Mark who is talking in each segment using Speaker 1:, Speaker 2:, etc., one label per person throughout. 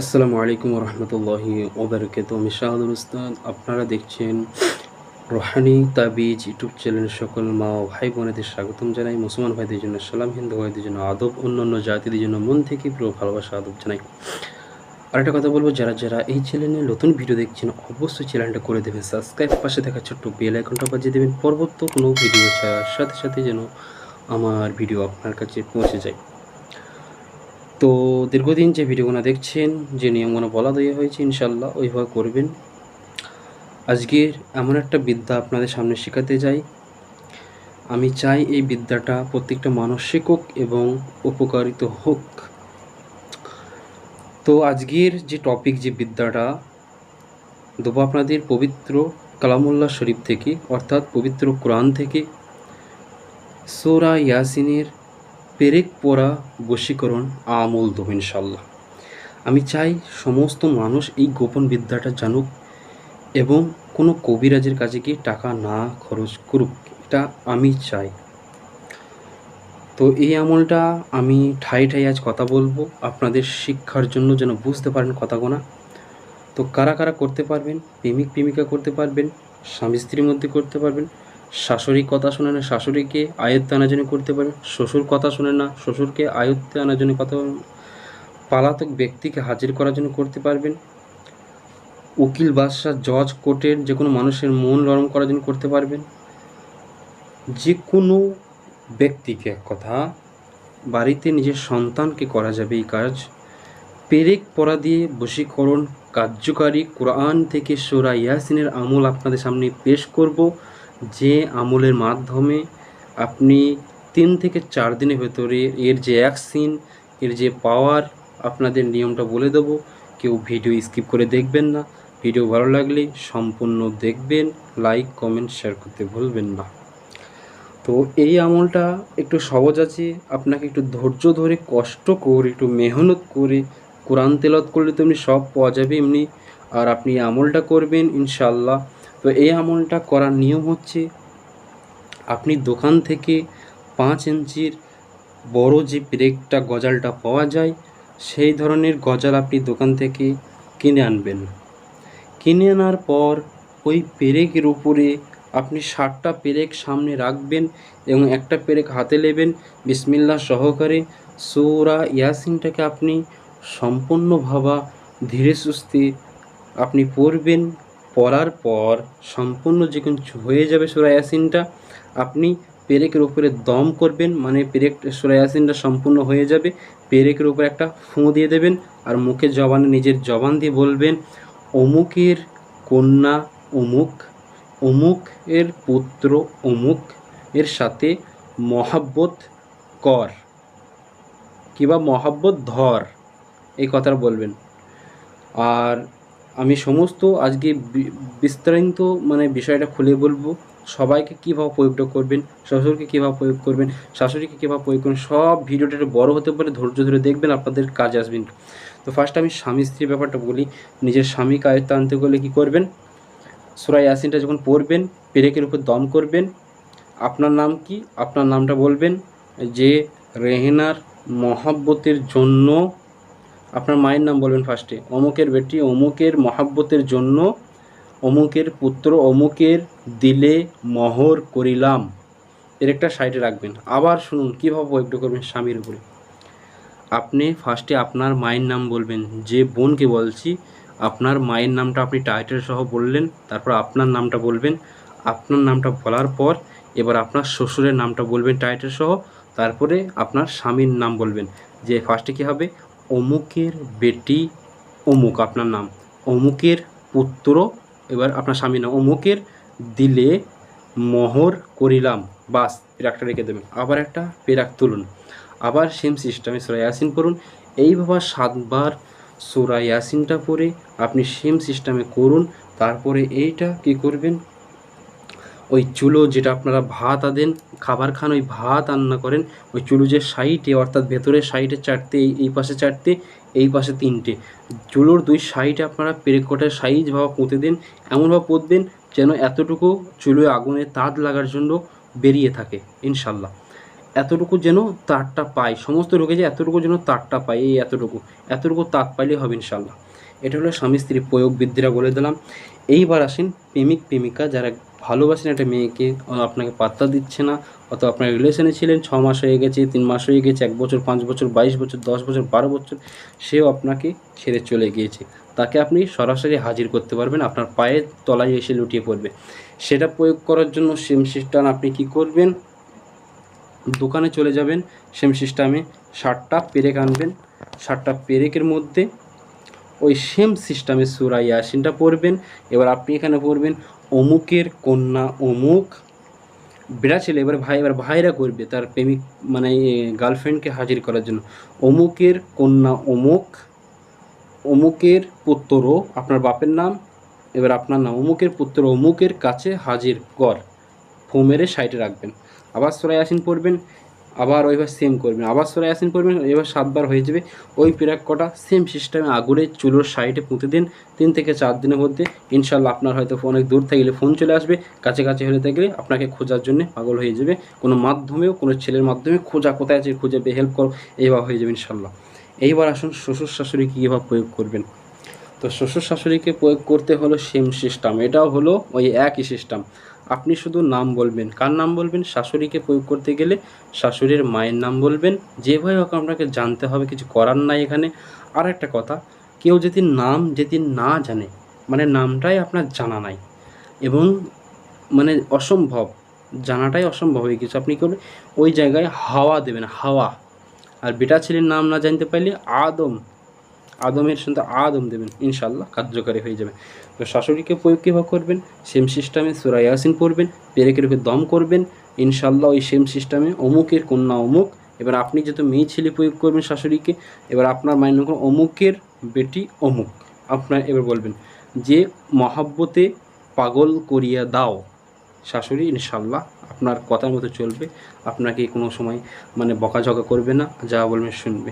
Speaker 1: আসসালামু আলাইকুম রহমতুল্লাহি ওবরকাত আমি শাহাদুল উস্তাদ, আপনারা দেখছেন রোহানি তাবিজ ইউটিউব চ্যানেলের সকল মা ও ভাই বোনেদের স্বাগতম জানাই। মুসলমান ভাইদের জন্য সালাম, হিন্দু ভাইদের জন্য আদব, অন্যান্য জাতিদের জন্য মন থেকে প্রিয় ভালোবাসা, আদব জানাই। আর একটা কথা বলব, যারা যারা এই চ্যানেলে নতুন ভিডিও দেখছেন, অবশ্যই চ্যানেলটা করে দেবেন, সাবস্ক্রাইব, পাশে থাকা ছোট্ট বেল আইকনটা বাজিয়ে দেবেন, পরবর্তী কোনো ভিডিও ছাড়ার সাথে সাথে যেন আমার ভিডিও আপনার কাছে পৌঁছে যায়। তো দীর্ঘদিন যে ভিডিওগুলো দেখছেন, যে নিয়মগুলো বলা দেওয়া হয়েছে ইনশাল্লাহ ওইভাবে করবেন। আজকের এমন একটা বিদ্যা আপনাদের সামনে শেখাতে যাই আমি চাই এই বিদ্যাটা প্রত্যেকটা মানুষ শেখুক এবং উপকারিত হোক। তো আজকের যে টপিক যে বিদ্যাটা, দেবো আপনাদের পবিত্র কালামুল্লাহ শরীফ থেকে, অর্থাৎ পবিত্র কোরআন থেকে, সোরা ইয়াসিনের পেরেক পড়া বশীকরণ আমল দেবো ইনশাল্লাহ আমি চাই সমস্ত মানুষ এই গোপন বিদ্যাটা জানুক এবং কোনো কবিরাজের কাছে গিয়ে টাকা না খরচ করুক, এটা আমি চাই। তো এই আমলটা আমি ঠাই ঠাই আজ কথা বলব, আপনাদের শিক্ষার জন্য যেন বুঝতে পারেন কথাগোনা। তো কারা কারা করতে পারবেন, প্রেমিক প্রেমিকা করতে পারবেন, স্বামী স্ত্রীর মধ্যে করতে পারবেন শাশুড়ি কথা শোনে না, শাশুড়িকে আয়ত্তে আনার জন্য করতে পারবেন শ্বশুর কথা শোনে না, শ্বশুরকে আয়ত্তে আনার জন্য কথা পালাতক ব্যক্তিকে হাজির করার জন্য করতে পারবেন। উকিল, বাদশাহ, জজ, কোর্টের যে কোনো মানুষের মন নরম করার জন্য করতে পারবেন। যে কোনো ব্যক্তিকে এক কথা, বাড়িতে নিজের সন্তানকে করা যাবে এই কাজ। পেরেক পড়া দিয়ে বশীকরণ কার্যকারী কোরআন থেকে সোরা ইয়াসিনের আমল আপনাদের সামনে পেশ করব। যে আমলের মাধ্যমে আপনি তিন থেকে চার দিনের ভেতরে এর যে অ্যাকসিন এর যে পাওয়ার আপনাদের নিয়মটা বলে দেবো। কেউ ভিডিও স্কিপ করে দেখবেন না। ভিডিও ভালো লাগলে সম্পূর্ণ দেখবেন লাইক কমেন্ট শেয়ার করতে ভুলবেন না। তো এই আমলটা একটু সহজ আছে। আপনাকে একটু ধৈর্য ধরে, কষ্ট করে, একটু মেহনত করে, কোরআন তেলত করলে তো এমনি সব পাওয়া যাবে এমনি। আর আপনি আমলটা করবেন ইনশাল্লাহ তো এই আমলটা করার নিয়ম হচ্ছে আপনি দোকান থেকে পাঁচ ইঞ্চির বড় যে ব্রেকটা গজালটা পাওয়া যায়, সেই ধরনের গজাল আপনি দোকান থেকে কিনে আনবেন। কিনে আনার পর ওই পেরেকের উপরে আপনি ষাটটা পেরেক সামনে রাখবেন এবং একটা পেরেক হাতে নেবেন। বিসমিল্লা সহকারে সৌরা ইয়াসিনটাকে আপনি সম্পূর্ণভাবা ধীরে সুস্থে আপনি পড়বেন। পড়ার পর সম্পূর্ণ যখন হয়ে যাবে সুরা ইয়াসিনটা, আপনি পেরেকের উপরে দম করবেন মানে পেরেক সুরা ইয়াসিনটা সম্পূর্ণ হয়ে যাবে, পেরেকের উপরে একটা ফুঁ দিয়ে দেবেন আর মুখে জবানে নিজের জবান দিয়ে বলবেন, অমুকের কন্যা অমুক অমুক এর পুত্র অমুক, এর সাথে মহাব্বত কর, কিংবা মহাব্বত ধর। এই কথাটা বলবেন। আর আমি সমস্ত আজকে বিস্তারিত মানে বিষয়টা খুলে বলব। সবাইকে কীভাবে প্রয়োগটা করবেন শ্বশুরকে কীভাবে প্রয়োগ করবেন, শাশুড়িকে কীভাবে প্রয়োগ করবেন, সব ভিডিওটা একটু বড় হতে পারে, ধৈর্য ধরে দেখবেন, আপনাদের কাজে আসবেন। তো ফার্স্ট আমি স্বামী স্ত্রীর ব্যাপারটা বলি, নিজের স্বামীকে আয়ত্তে আনতে গেলে কী করবেন? সুরা ইয়াসিনটা যখন পড়বেন, পেরেকের উপর দম করবেন, আপনার নাম কি? আপনার নামটা বলবেন যে, রেহেনার মহাব্বতের জন্য আপনার মায়ের নাম বলবেন ফার্স্টে অমুকের বেটি, অমুকের মহাব্বতের জন্য অমুকের পুত্র, অমুকের দিলে মহর করিলাম। এর একটা সাইডে রাখবেন। আবার শুনুন, কীভাবে প্রয়োগটা করবেন স্বামীর উপরে। আপনি ফার্স্টে আপনার মায়ের নাম বলবেন। যে বোনকে বলছি, আপনার মায়ের নামটা আপনি টাইটেল সহ বললেন, তারপর আপনার নামটা বলবেন। আপনার নামটা বলার পর এবার আপনার শ্বশুরের নামটা বলবেন টাইটেল সহ, তারপরে আপনার স্বামীর নাম বলবেন। যে ফার্স্টে কী হবে? অমুকের বেটি, অমুক আপনার নাম, অমুকের পুত্র, এবার আপনার স্বামী নাম, অমুকের দিলে মোহর করিলাম, বাস, পেরাকটা রেখে দেবেন। আবার একটা পেরাক তুলুন। আবার সেম সিস্টেমে সুরা ইয়াসিন পড়ুন। এইভাবে সাতবার সুরা ইয়াসিনটা পড়ে আপনি সেম সিস্টেমে করুন, তারপরে এইটা কি করবেন? ওই চুলো যেটা আপনারা ভাত আদেন, খাবার খান, ওই ভাত রান্না করেন, ওই চুলো যে সাইডে অর্থাৎ ভেতরের সাইডে চারটে, এই পাশে চারটে, এই পাশে তিনটে। চুলোর দুই সাইডে আপনারা পেরেকোটার সাইজভাবে পুঁতে দেন এমনভাবে পুঁতবেন যেন এতটুকু চুলোয় আগুনে তাদ লাগার জন্য বেরিয়ে থাকে, ইনশাল্লাহ। এতটুকু যেন তারটা পায়, সমস্ত রোগে যে এতটুকু যেন তারটা পায়, এই এতটুকু। এতটুকু তাক পাইলে হবে, ইনশাল্লাহ। এটা হলো স্বামী স্ত্রী প্রয়োগ বিদ্যা বলে দিলাম। এইবার আসেন প্রেমিক, প্রেমিকা যারা ভালোবাসেন একটা মেয়েকে আপনাকে পাত্তা দিচ্ছে না অত আপনার রিলেশনে ছিলেন, ছ মাস হয়ে গেছে, তিন মাস হয়ে গেছে, এক বছর, পাঁচ বছর, বাইশ বছর, দশ বছর, বারো বছর, সেও আপনাকে ছেড়ে চলে গিয়েছে। তাকে আপনি সরাসরি হাজির করতে পারবেন, আপনার পায়ের তলায় এসে লুটিয়ে পড়বে। সেটা প্রয়োগ করার জন্য সেম সিস্টেম আপনি কি করবেন? দোকানে চলে যাবেন, সেম সিস্টেমে ষাটটা পেরেক আনবেন ষাটটা পেরেকের মধ্যে ওই সেম সিস্টেমে সুরা ইয়াসিনটা পড়বেন। এবার আপনি এখানে পড়বেন, অমুকের কন্যা অমুক। বেড়া ছেলে, এবার ভাই, এবার ভাইরা করবে তার প্রেমিক মানে গার্লফ্রেন্ডকে হাজির করার জন্য। অমুকের কন্যা অমুক, অমুকের পুত্র আপনার বাপের নাম, এবার আপনার নাম, অমুকের পুত্র অমুকের কাছে হাজির কর। ফোমেরে সাইডে রাখবেন। আবার আসিন পড়বেন আবার ওইবার সেম করবেন। আবার সোরাই আসিন পড়বেন এবার সাতবার হয়ে যাবে। ওই পিরাক কটা সেম সিস্টেমে আগুরে চুলোর সাইডে পুঁতে দিন। তিন থেকে চার দিনের মধ্যে ইনশাল্লাহ আপনার হয়তো অনেক দূর থেকে গেলে ফোন চলে আসবে। কাছে কাছে হলে থাকলে আপনাকে খোঁজার জন্য পাগল হয়ে যাবে। কোনো মাধ্যমেও, কোনো ছেলের মাধ্যমে খোঁজা কোথায় আছে, খুঁজে হেল্প করো, এইভাবে হয়ে যাবে ইনশাল্লাহ এইবার আসুন শ্বশুর শাশুড়ি কী কীভাবে প্রয়োগ করবেন। তো শ্বশুর শাশুড়িকে প্রয়োগ করতে হলো সেম সিস্টেম এটাও হলো ওই একই সিস্টেম আপনি শুধু নাম বলবেন। কার নাম বলবেন? শাশুড়িকে প্রয়োগ করতে গেলে শাশুড়ির মায়ের নাম বলবেন। যেভাবে হোক আপনাকে জানতে হবে, কিছু করার নাই এখানে। আর একটা কথা, কেউ যদি নাম যদি না জানে মানে নামটাই আপনার জানা নাই, এবং মানে অসম্ভব, জানাটাই অসম্ভব হয়ে গেছে। আপনি করবেন ওই জায়গায় হাওয়া দেবেন, হাওয়া। আর বেটা ছেলের নাম না জানতে পারলে আদম। আদমের সঙ্গে আদম দেবেন ইনশাল্লাহ কার্যকারী হয়ে যাবে। তো শাশুড়িকে প্রয়োগ কীভাবে করবেন? সেম সিস্টেমে সুরা ইয়াসিন পড়বেন, পেরেকের উপরে দম করবেন ইনশাল্লাহ ওই সেম সিস্টেমে অমুকের কন্যা অমুক, এবার আপনি যেহেতু মেয়ে ছেলে প্রয়োগ করবেন শাশুড়িকে, এবার আপনার মাইন্ড করুন অমুকের বেটি অমুক। আপনার এবার বলবেন যে, মহাব্বতে পাগল করিয়া দাও। শাশুড়ি ইনশাল্লাহ আপনার কথার মতো চলবে, আপনাকে কোনো সময় মানে বকাঝকা করবে না, যা বলবেন শুনবে।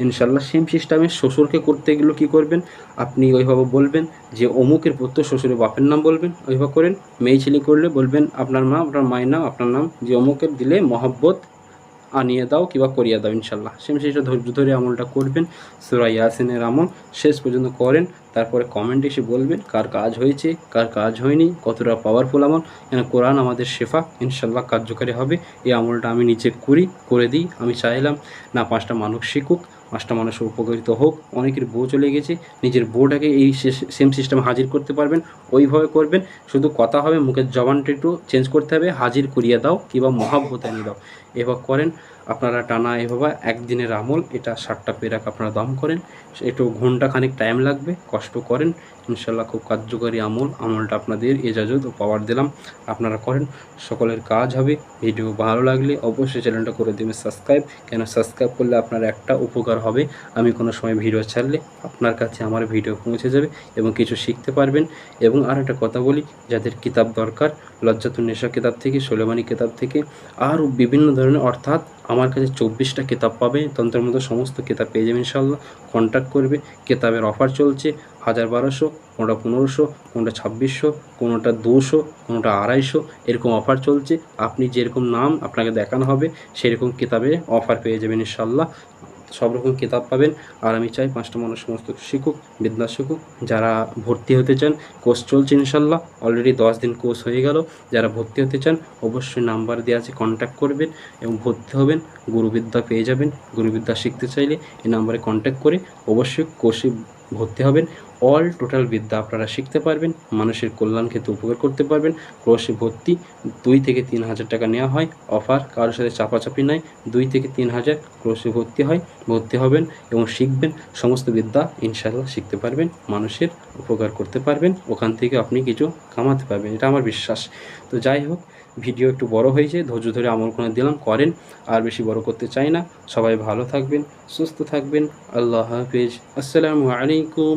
Speaker 1: ইনশাল্লাহ সেম সিস্টেমে শ্বশুরকে করতে গেলেও কী করবেন? আপনি ওইভাবে বলবেন যে, অমুকের পুত্র শ্বশুরের বাপের নাম বলবেন, ওইভাবে করেন। মেয়ে ছেলে করলে বলবেন, আপনার মা, আপনার মায়ের নাম, আপনার নাম যে অমুকের দিলে মহব্বত আনিয়ে দাও, কিংবা করিয়ে দাও ইনশাল্লাহ। সেম সেটা ধৈর্য ধরে আমলটা করবেন। সুরা ইয়াসিনের আমল শেষ পর্যন্ত করেন। তারপরে কমেন্ট এসে বলবেন, কার কাজ হয়েছে? কার কাজ হয়নি? কতটা পাওয়ারফুল আমল? কেন কোরআন আমাদের শেফা, ইনশাল্লাহ কার্যকারী হবে। এই আমলটা আমি নিজে করি, করে দিই। আমি চাইলাম না পাঁচটা মানুষ শিখুক। পাঁচটা মানুষের উপকৃত হোক, অনেকের বউ চলে গেছে, নিজের বউটাকে এই সেম সিস্টেম হাজির করতে পারবেন, ওইভাবে করবেন, শুধু কথা হবে, মুখের জবানটা একটু চেঞ্জ করতে হবে, হাজির করিয়ে দাও কিংবা মহাব্বত এনে দাও। এভাবে করেন আপনারা টানা এভাবে একদিনের আমল, এটা ষাটটা পেরাক আপনারা দম করেন। একটু ঘণ্টা খানিক টাইম লাগবে, কষ্ট করেন। ইনশাল্লাহ খুব কার্যকরী আমল, আমলটা আপনাদের এজাজত ও পাওয়ার দিলাম, আপনারা করেন। সকলের কাজ হবে। ভিডিও ভালো লাগলে অবশ্যই চ্যানেলটা করে দেবেন সাবস্ক্রাইব কেন সাবস্ক্রাইব করলে আপনার একটা উপকার হবে। আমি কোনো সময় ভিডিও ছাড়লে আপনার কাছে আমার ভিডিও পৌঁছে যাবে এবং কিছু শিখতে পারবেন। এবং আর একটা কথা বলি, যাদের কিতাব দরকার, লজ্জাতুন নেশা কিতাব থেকে, সোলেমানি কিতাব থেকে, আরও বিভিন্ন ধরনের, অর্থাৎ আমার কাছে চব্বিশটা কেতাব পাবে, তন্ত্রের মধ্যে সমস্ত কেতাব পেয়ে যাবেন ইনশাল্লাহ কন্ট্যাক্ট করবে, কেতাবের অফার চলছে হাজার বারোশো, কোনোটা পনেরোশো, কোনোটা ছাব্বিশশো, কোনোটা দুশো, কোনোটা আড়াইশো, এরকম অফার চলছে। আপনি যেরকম নাম আপনাকে দেখানো হবে, সেরকম কিতাবে অফার পেয়ে যাবেন ইনশাল্লাহ সব রকম কিতাব পাবেন। আর আমি চাই পাঁচটা মানুষ সমস্ত শিখুক, বিদ্যা শিখুক। যারা ভর্তি হতে চান কোর্স চলছে ইনশাল্লাহ। অলরেডি দশ দিন কোর্স হয়ে গেল। যারা ভর্তি হতে চান, অবশ্যই নাম্বার দেওয়া আছে কন্ট্যাক্ট করবেন এবং ভর্তি হবেন। গুরুবিদ্যা পেয়ে যাবেন। গুরুবিদ্যা শিখতে চাইলে এই নাম্বারে কন্ট্যাক্ট করে অবশ্যই কোর্সে ভর্তি হবেন। অল টোটাল বিদ্যা আপনারা শিখতে পারবেন, মানুষের কল্যাণ ক্ষেত্রে উপকার করতে পারবেন। কোর্সে ভর্তি, দুই থেকে তিন হাজার টাকা নেওয়া হয়। অফার কারোর সাথে চাপাচাপি নাই, দুই থেকে তিন হাজার কোর্সে ভর্তি হয়, ভর্তি হবেন এবং শিখবেন। সমস্ত বিদ্যা ইনশাল্লাহ শিখতে পারবেন, মানুষের উপকার করতে পারবেন, ওখান থেকে আপনি কিছু কামাতে পারবেন, এটা আমার বিশ্বাস। তো যাই হোক, ভিডিও একটু বড় হয়েছে ধৈর্য ধরে আমল করে দিলাম, করেন, আর বেশি বড় করতে চাই না। সবাই ভালো থাকবেন, সুস্থ থাকবেন, আল্লাহ হাফিজ। আসসালামু আলাইকুম